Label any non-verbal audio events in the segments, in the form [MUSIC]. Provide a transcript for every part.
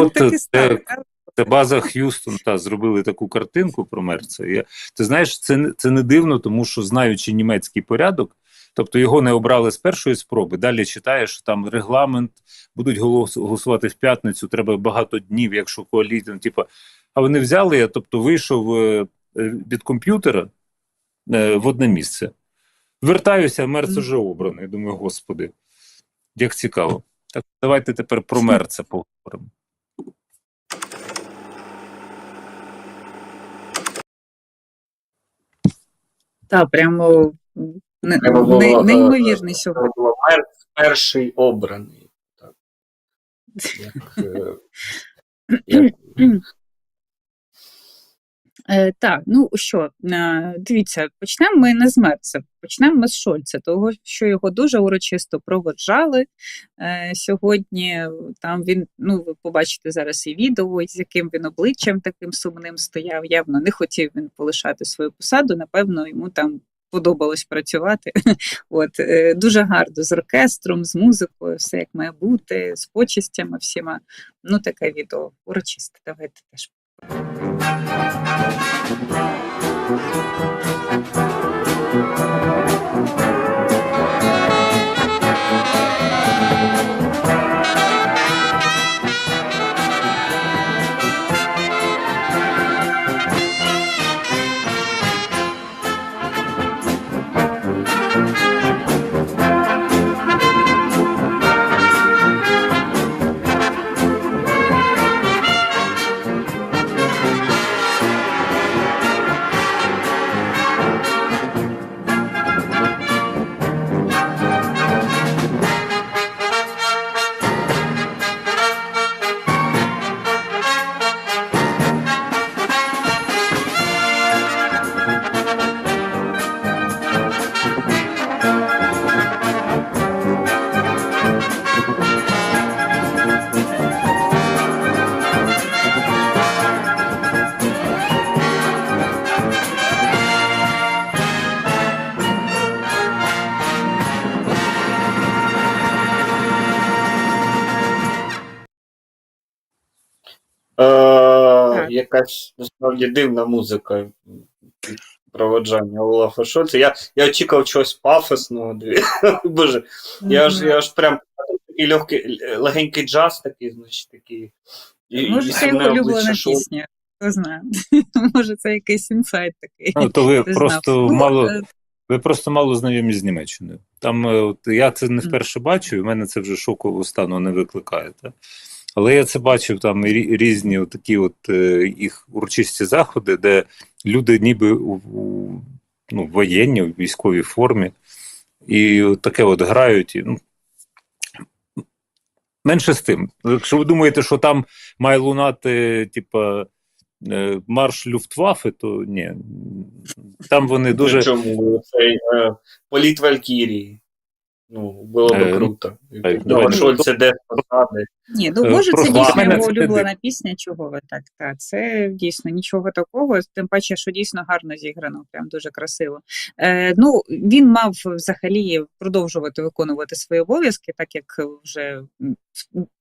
От так і це, це база Х'юстон, та зробили таку картинку про Мерца. Я, ти знаєш, це, не- це не дивно, тому що знаючи німецький порядок, тобто його не обрали з першої спроби. Далі читаєш, що там регламент, будуть голос- голосувати в п'ятницю, треба багато днів, якщо коаліція, ну, типу, а вони взяли, я тобто вийшов е, е, від комп'ютера е, в одне місце. Вертаюся, Мерц уже обраний. Думаю, господи, як цікаво. Так, давайте тепер про Мерца поговоримо. Так, прямо не, Треба було, не, неймовірний сьогодні. Було перший обраний. Так. Як, е, [CLEARS THROAT] як, так, ну що, е, дивіться, почнемо ми не з Мерца, почнемо ми з Шольца, того, що його дуже урочисто проводжали е, сьогодні. Там він, ну ви побачите зараз і відео, з яким він обличчям таким сумним стояв. Явно не хотів він полишати свою посаду. Напевно, йому там подобалось працювати. [LAUGHS] От е, дуже гарно з оркестром, з музикою, все як має бути, з почистями всіма. Ну, таке відео урочисте. Давайте теж. Е, якась насправді дивна музика проводжання Олафа Шольца. Я, я очікував чогось пафосного. [LAUGHS] Боже, я ж, я ж прям такий легкий, легенький джаз такий, значить, такий. І- Може, це його улюблена пісня. Хто знає. [LAUGHS] Може, це якийсь інсайт такий. Ну, то ви просто. Ну, мало. Ви просто мало знайомі з Німеччиною. Там е, от, я це не вперше бачу, і в мене це вже шокового стану не викликає. Та? Але я це бачив там різні такі от е, їх урочисті заходи, де люди ніби у, у ну, воєнні, у військовій формі, і таке от грають. І, ну, менше з тим. Якщо ви думаєте, що там має лунати, типа. е, Марш Люфтваффе, то ні. Там вони дуже. Чому цей е, політ Валькірії? Ну, було Е, би круто. так, Ну, давай. Шольце де посади. Ні, ну Е, може, це дійсно його улюблена пісня. Чого ви так? Та це дійсно нічого такого. Тим паче, що дійсно гарно зіграно, прям дуже красиво. Е, ну він мав взагалі продовжувати виконувати свої обов'язки, так як вже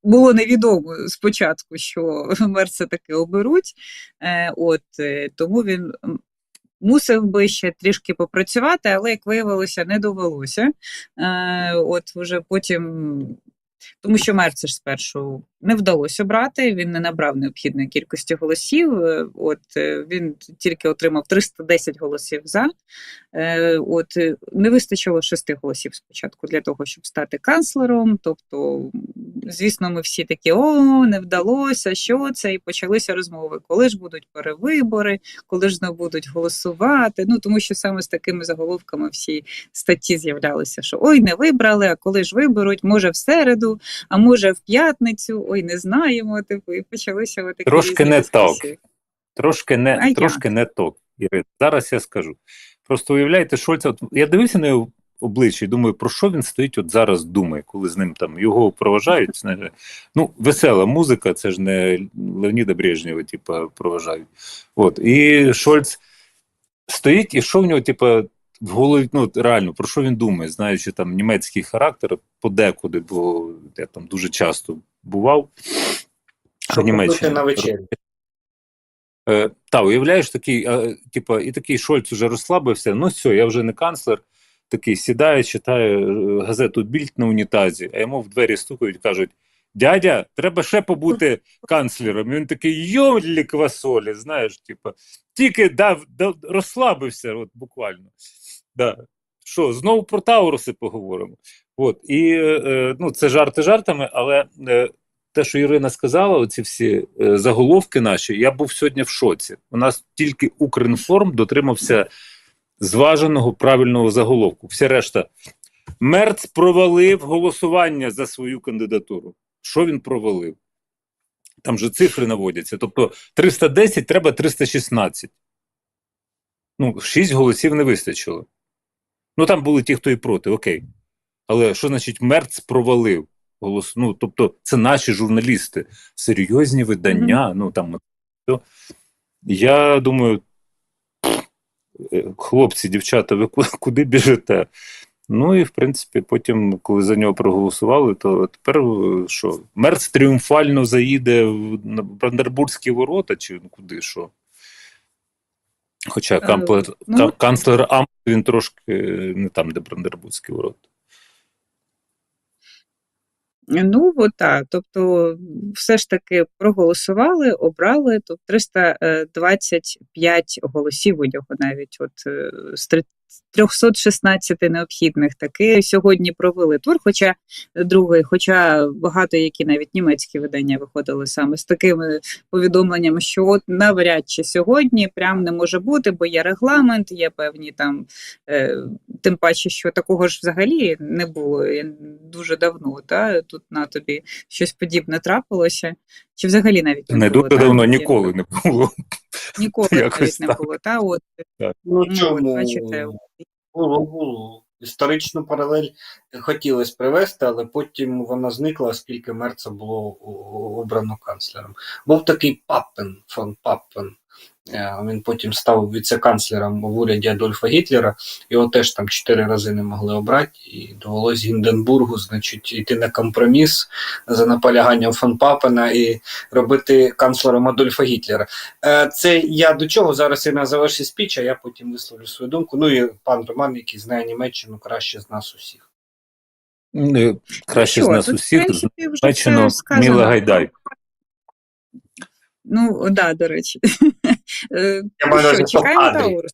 було невідомо спочатку, що [LAUGHS] мерце таки оберуть. Е, от е, тому він. Мусив би ще трішки попрацювати, але як виявилося, не довелося. Е, от вже потім тому що Мерца ж спершу не вдалося обрати, він не набрав необхідної кількості голосів. е, От е, він тільки отримав 310 голосів за. Е, От не вистачило шести голосів спочатку для того, щоб стати канцлером. Тобто, звісно, ми всі такі: о, не вдалося, що це? І почалися розмови, коли ж будуть перевибори, коли ж не будуть голосувати. Ну тому що саме з такими заголовками всі статті з'являлися, що ой, не вибрали, а коли ж виберуть, може в середу, а може в п'ятницю, ой, не знаємо. Типу, і почалися отакі Трошки не так. Трошки не, А як? не то, Ірина. Зараз я скажу. Просто уявляєте, Шольца, от я дивився на його обличчя і думаю, про що він стоїть от зараз думає, коли з ним там його проважають. Ну, весела музика, це ж не Леоніда Брежнєва, типу, проважають. От. І Шольц стоїть, і що в нього, типу, в голові, ну реально, про що він думає, знаючи там німецький характер подекуди, бо я там дуже часто бував. Що Німеччина. купити на вечерю. Е, та, уявляєш, такий, е, типа, і такий Шольц уже розслабився. Ну все, я вже не канцлер. Такий сідає, читає е, газету Більд на унітазі, а йому в двері стукають, кажуть: дядя, треба ще побути канцлером. І він такий йолі квасолі, знаєш, типа, тільки дав, дав розслабився, от буквально. Да. Що, знову про Тауруси поговоримо. От, і е, е, ну, це жарти жартами, але е, те, що Ірина сказала, оці всі заголовки наші, я був сьогодні в шоці. У нас тільки Укрінформ дотримався зваженого правильного заголовку. Вся решта. Мерц провалив голосування за свою кандидатуру. Що він провалив? Там же цифри наводяться. Тобто 310 треба 316. Ну, 6 голосів не вистачило. Ну, там були ті, хто і проти, окей. Але що значить Мерц провалив? Голос, ну, тобто, це наші журналісти, серйозні видання. Ну там я думаю, е, хлопці, дівчата, ви куди біжите? Ну і в принципі, потім, коли за нього проголосували, то тепер е, що? Мерц тріумфально заїде в на Брандербурзькі ворота, чи куди що? Хоча камплер, ну, ка- канцлер Ам він трошки е, не там, де Брандербурзькі урод. Ну, от так. Тобто, все ж таки проголосували, обрали. Тобто 325 голосів у нього навіть от е, з 316 необхідних таки сьогодні провели тур. Хоча другий, хоча багато які навіть німецькі видання виходили саме з такими повідомленнями, що от навряд чи сьогодні прям не може бути, бо є регламент, є певні там, е, тим паче, що такого ж взагалі не було е, дуже давно. Та тут на тобі щось подібне трапилося, чи взагалі навіть не, Не дуже та? давно Є- ніколи не було. Ніколи [LAUGHS] Якось не так. було. Та от Ну, Ну, чому? от бачите. Було, було. Історичну паралель хотілося привести, але потім вона зникла, оскільки Мерца було обрано канцлером. Був такий Паппен, фон Паппен. Е, Він потім став віце-канцлером в уряді Адольфа Гітлера. Його теж там чотири рази не могли обрати, і довелось Гінденбургу, значить, йти на компроміс за наполяганням фон Папена і робити канцлером Адольфа Гітлера. Е, Це я до чого? Зараз я на заверші спіч, а я потім висловлю свою думку. Ну і пан Роман, який знає Німеччину краще з нас усіх. Е, Краще з нас усіх, Німеччину. Міла Гайдай. Ну, да, до речі. Е, Я маю на що, чекаємо. Таурус.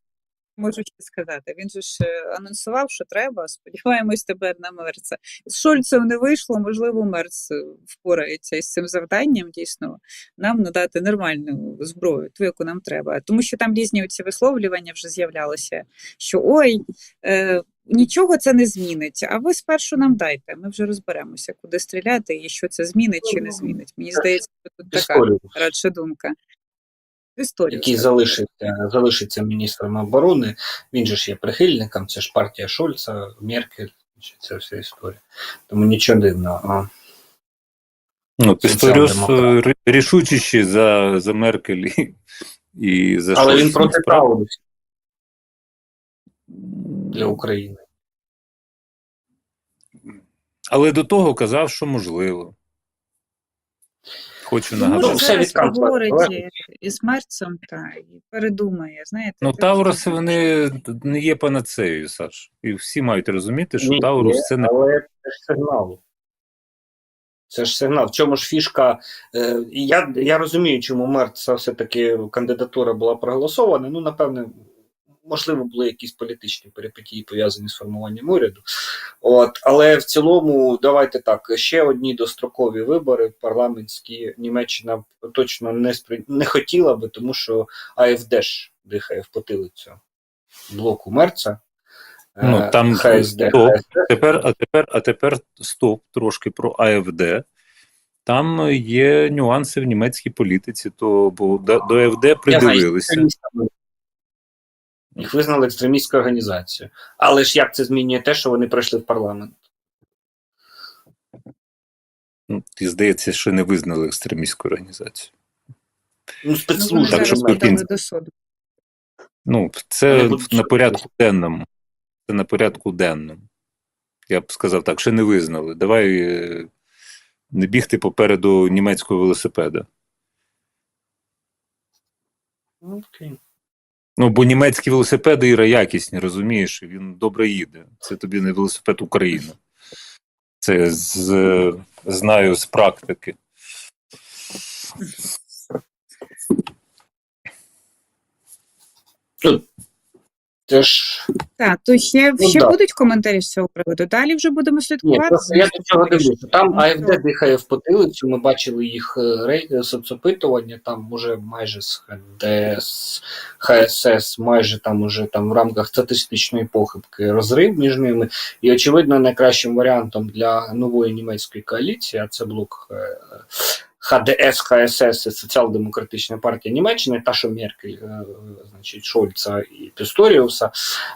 Можу ще сказати. Він же ж е, анонсував, що треба. [LAUGHS] Сподіваємось тепер на Мерца. З Шольцем не вийшло, можливо, Мерц е, впорається із цим завданням. Дійсно, нам надати нормальну зброю, ту, яку нам треба. Тому що там різні оці висловлювання вже з'являлися, що ой, е, нічого це не змінить. А ви спершу нам дайте. Ми вже розберемося, куди стріляти і що це змінить чи не змінить. Мені здається, що тут така радше думка. Історію. який залишиться, залишиться міністром оборони. Він же ж є прихильником, це ж партія Шольца, Меркель, це вся історія. Тому нічого дивного. Ну, Пісторіус е, рішучіші за, за Меркель і, і за Але він проти Насправді, для України. Але до того казав, що можливо. Хочу Ну, може, все зараз від канцлера із Мерцем та і передумає. Знаєте, Ну, таке. вони не є панацеєю, Саш. І всі мають розуміти, що Ні, Таурус є, це не Але це ж сигнал. Це ж сигнал. В чому ж фішка? Е, я, я розумію, чому Мерца все-таки кандидатура була проголосована. Ну, напевне, можливо, були якісь політичні перипетії пов'язані з формуванням уряду. От, але в цілому, давайте так, ще одні дострокові вибори парламентські Німеччина точно не, спри... не хотіла би, тому що АФД ж дихає в потилицю блоку Мерца. Ну, Е, там ХСД, стоп. ХСД. Тепер, а тепер, а тепер стоп трошки про АФД. Там є нюанси в німецькій політиці, то бо до, до АФД Я знаю, придивилися. Їх визнали екстремістською організацією. Але ж як це змінює те, що вони пройшли в парламент? Ну, і здається, що не визнали екстремістську організацію. Ну, Ну, спецслужби. Так, що подали до суду. Ну, це на порядку денному. Це на порядку денному. Я б сказав так, ще не визнали. Давай е, не бігти попереду німецького велосипеда. Ну, окей. Ну, бо німецькі велосипеди Іра якісні, розумієш, він добре їде. Це тобі не велосипед України. Це з, знаю з практики. Це ж Так, то ще, Ну, ще да. будуть коментарі з цього приводу. Далі вже будемо ні, слідкувати. просто я до цього дивлюся. Там Ну, АФД дихає в потилицю. Ми бачили їх е, рей- соцопитування. Там уже майже з ХДС, ХСС, майже там уже там в рамках статистичної похибки розрив між ними. І очевидно, найкращим варіантом для нової німецької коаліції, а це блок е, ХДС, ХСС і Соціал-демократична партія Німеччини, та що Меркель, е, значить, Шольца і Пісторіуса.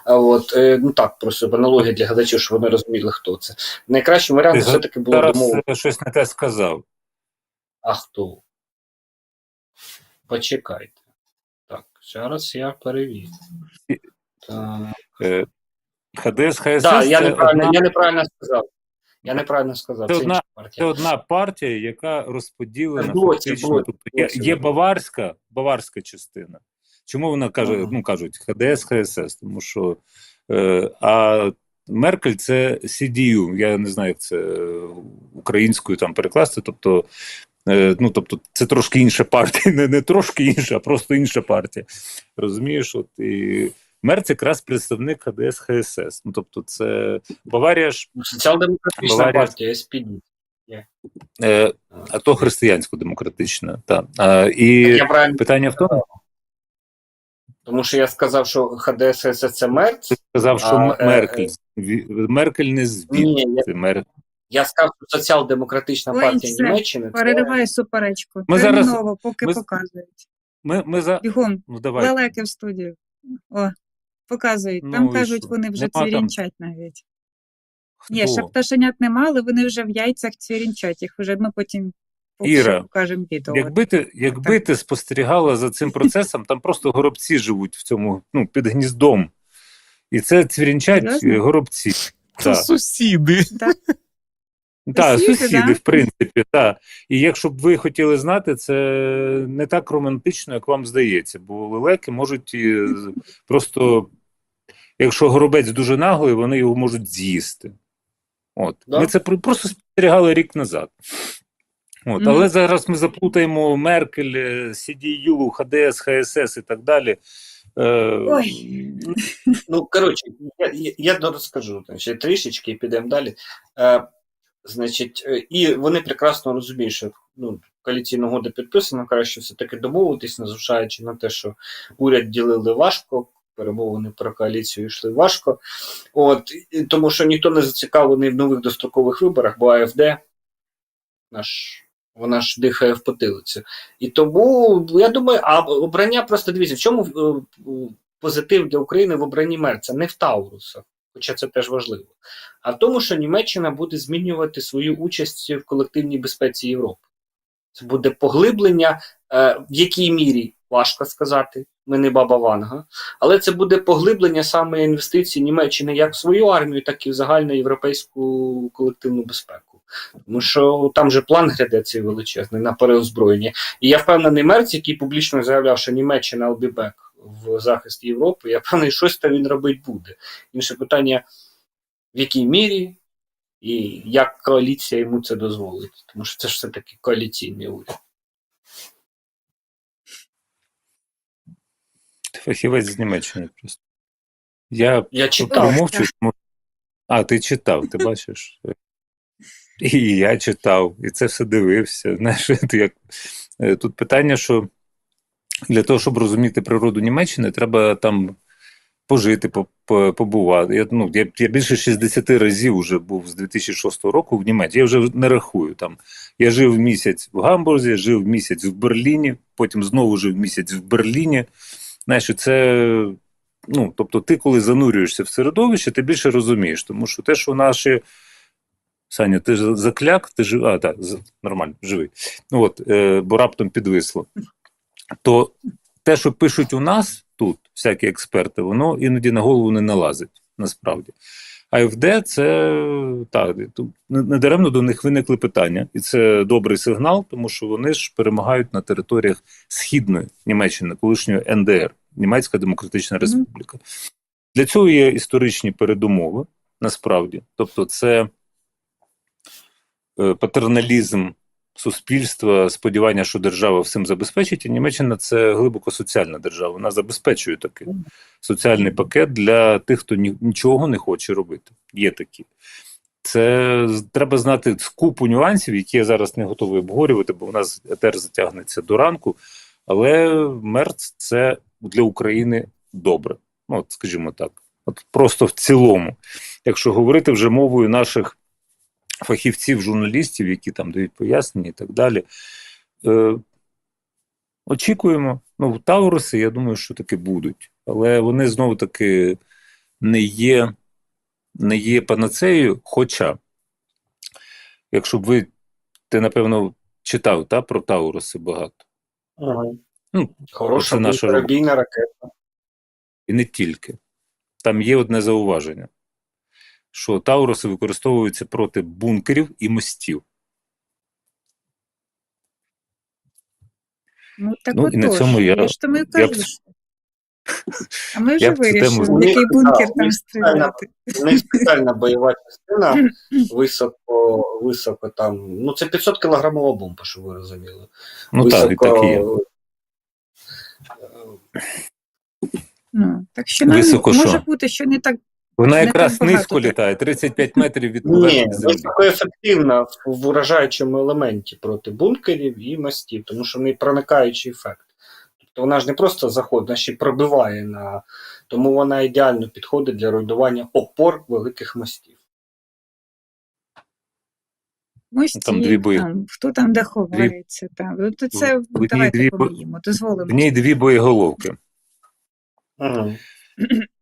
От, е, ну так, просто аналогія для глядачів, щоб вони розуміли, хто це. Найкращим варіантом все-таки було Зараз домовити. е, щось не те сказав. А хто? Почекайте. Так, зараз я перевірю. Так. Е, ХДС, ХСС Да, я, неправильно, я неправильно сказав. Я неправильно сказав. Це Це, одна- інша це одна партія, яка розподілена В блоці, фактично. в блоці, Тобто є, є баварська, баварська частина. Чому вона каже, Ага. ну кажуть, ХДС, ХСС, тому що е, а Меркель це CDU, я не знаю, як це українською там перекласти. Тобто, е, ну, тобто, це трошки інша партія, [LAUGHS] не, не трошки інша, а просто інша партія. Розумієш, от і Мерц якраз представник ХДС, ХСС. Ну, тобто, це Баварія ж, Соціал-демократична Баварія- партія, СПД. е, а то християнсько-демократична. Так. А, і правильно питання в тому, Тому що я сказав, що ХДСС це Мерц. сказав, що А, е, Меркель. Меркель не звідти. Ні, я, Мер... я сказав, що соціал-демократична Ой, партія все, Німеччини. це- суперечку. Ми зараз- поки ми- показують. Ми, ми за... Бігом, Ну, давай. лелеки в студію. О, показують. Ну, Там і кажуть, що? вони вже Нема там- цвірінчать навіть. Ні, Хто? ще пташенят нема, але вони вже в яйцях цвірінчать. Їх вже ми потім Іра, покажемо відео. Якби ти, якби ти спостерігала за цим процесом, там просто горобці живуть в цьому, ну, під гніздом. І це цвірінчать Серйозно? горобці. Це Так, сусіди. та, Сусіди, сусіди, да? в принципі, так. І якщо б ви хотіли знати, це не так романтично, як вам здається, бо лелеки можуть просто, якщо горобець дуже наглий, вони його можуть з'їсти. От. Да. Ми це просто спостерігали рік назад. От. Мгм. Але зараз ми заплутаємо Меркель, е, CDU, ХДС, ХСС і так далі. Е, Ой. Ну, коротше, я, я, я розкажу ще трішечки і підемо далі. Е, значить, е, і вони прекрасно розуміють, що ну, коаліційна угода підписана, краще все-таки домовитись, незважаючи на те, що уряд ділили важко, перемовини про коаліцію йшли важко. От, і, тому що ніхто не зацікавлений в нових дострокових виборах, бо АФД наш. Вона ж дихає в потилицю. І тому я думаю, а обрання просто дивіться, в чому е, позитив для України в обранні Мерца? Не в Таурусах, хоча це теж важливо, а в тому, що Німеччина буде змінювати свою участь в колективній безпеці Європи. Це буде поглиблення, е, в якій мірі важко сказати. Ми не баба Ванга, але це буде поглиблення саме інвестицій Німеччини як в свою армію, так і в загальноєвропейську колективну безпеку. Тому що там же план гряде цей величезний на переозброєння. І я впевнений, Мерц, який публічно заявляв, що Німеччина back в захист Європи, я впевнений, щось там він робити буде. Інше питання, в якій мірі і як коаліція йому це дозволить. Тому що це ж все-таки коаліційний уряд. Фахівець з Німеччини просто. Я Я читав. промовчу, тому... А, ти читав, ти бачиш. І я читав, і це все дивився. [LAUGHS] Знаєш, як... е, тут питання, що для того, щоб розуміти природу Німеччини, треба там пожити, по- по- побувати. Я, ну, я, я більше 60 разів вже був з 2006 року в Німеччині. Я вже не рахую. Там. Я жив місяць в Гамбурзі, жив місяць в Берліні, потім знову жив місяць в Берліні. Знаєш, це. Ну, тобто, ти, коли занурюєшся в середовище, ти більше розумієш, тому що те, що наші. Саня, ти ж закляк, ти жив. А, так, нормально, живий. Ну от, е, бо раптом підвисло. То те, що пишуть у нас тут, всякі експерти, воно іноді на голову не налазить, насправді. АФД це так, не- недаремно до них виникли питання, і це добрий сигнал, тому що вони ж перемагають на територіях східної Німеччини, колишньої НДР, Німецька Демократична. Республіка. Для цього є історичні передумови, насправді. Тобто, це е, патерналізм суспільства, сподівання, що держава всім забезпечить, і Німеччина це глибоко соціальна держава. Вона забезпечує такий соціальний пакет для тих, хто нічого не хоче робити. Є такі. Це треба знати купу нюансів, які я зараз не готовий обговорювати, бо в нас етер затягнеться до ранку. Але МЕРЦ це для України добре. Ну, от, скажімо так. От просто в цілому. Якщо говорити вже мовою наших фахівців, журналістів, які там дають пояснення і так далі. Е, очікуємо. Ну, Тауруси, я думаю, що таки будуть. Але вони знову таки не є, не є панацеєю. Хоча, якщо б ви, ти, напевно, читав та, про Тауруси багато. Ага. Ну, Хороша наша ракета. І не тільки. Там є одне зауваження, що Тауруси використовуються проти бункерів і мостів. Ну, так Ну, і на цьому я- я тому я б- А ми вже цю тему вирішили, який бункер там стріляти. Них спеціальна бойова частина, [LAUGHS] високо, високо там. Ну, це 500 кілограмова бомба, щоб ви розуміли. Ну так, і так і є. Ну, так що нам Високо може що? бути, що не так Вона якраз низько літає, 35 метрів від Ні, поверхні землі. високоефективна в уражаючому елементі проти бункерів і мостів, тому що в неї проникаючий ефект. Тобто вона ж не просто заходить, вона ще пробиває на. Тому вона ідеально підходить для руйнування опор великих мостів. мостів, Там дві бої- там, хто там де ховається. Там. Ну, то це В давайте дві поміємо, В дозволимо. ній дві боєголовки. Угу. [CLEARS THROAT] [CLEARS THROAT]